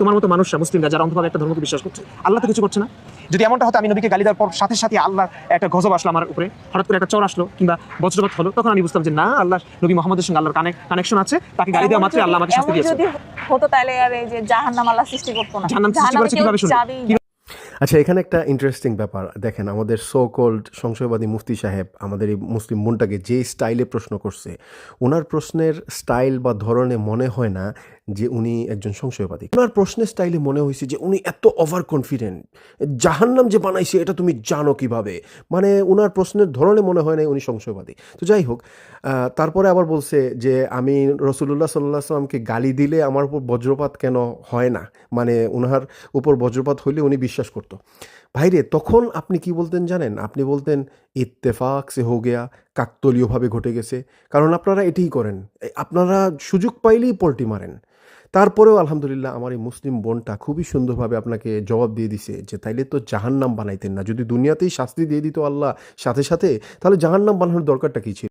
তোমার মতো মানুষরা মুসলিমরা যারা অন্তভাবে একটা ধর্মকে বিশ্বাস করছে আল্লাহ তো কিছু করছে না। যদি এমনটা হতো আমি নবীকে গালি দেওয়ার পর সাথে সাথে আল্লাহ একটা গজব আসলো আমার উপরে হঠাৎ করে একটা চর আসলো কিংবা বজ্রপাত হলো তখন আমি বুঝতাম যে না আল্লাহ নবী মোহাম্মদের সঙ্গে আল্লাহর কানেকশন আছে তাকে গালি দেওয়া মাত্রই আল্লাহ আমাকে শাস্তি দিয়েছে। হতো তাহলে আর এই যে জাহান্নাম আল্লাহ সৃষ্টি করতো না। জাহান্নাম সৃষ্টি করেছে কীভাবে। আচ্ছা এখানে একটা ইন্টারেস্টিং ব্যাপার। দেখেন আমাদের সো কল্ড সংশয়বাদী মুফতি সাহেব আমাদের এই মুসলিম মনটাকে যে স্টাইলে প্রশ্ন করছে ওনার প্রশ্নের স্টাইল বা ধরনে মনে হয় না যে উনি একজন সংশয়বাদী। ওনার প্রশ্নের স্টাইলে মনে হয়েছে যে উনি এত ওভার কনফিডেন্ট জাহান্নাম যে বানাইছে, এটা তুমি জানো কীভাবে? মানে ওনার প্রশ্নের ধরনে মনে হয় না উনি সংশয়বাদী। তো যাই হোক তারপরে আবার বলছে যে আমি রসুল্লাহ সাল্লাহ সাল্লামকে গালি দিলে আমার উপর বজ্রপাত কেন হয় না? মানে ওনার উপর বজ্রপাত হইলে উনি বিশ্বাস করতো। ভাইরে, তখন আপনি কি বলতেন জানেন? আপনি বলতেন ইত্তেফাক সে হো গেয়া কাকতলীয়ভাবে ঘটে গেছে। কারণ আপনারা এটিই করেন। আপনারা সুযোগ পাইলেই পল্টি মারেন। তারপরেও আলহামদুলিল্লাহ আমার এই মুসলিম বোনটা খুবই সুন্দরভাবে আপনাকে জবাব দিয়ে দিছে যে, তাইলে তো জাহান্নাম বানাইতেন না। যদি দুনিয়াতেই শাস্তি দিয়ে দিত আল্লাহ সাথে সাথে, তাহলে জাহান্নাম বানানোর দরকারটা কী ছিল?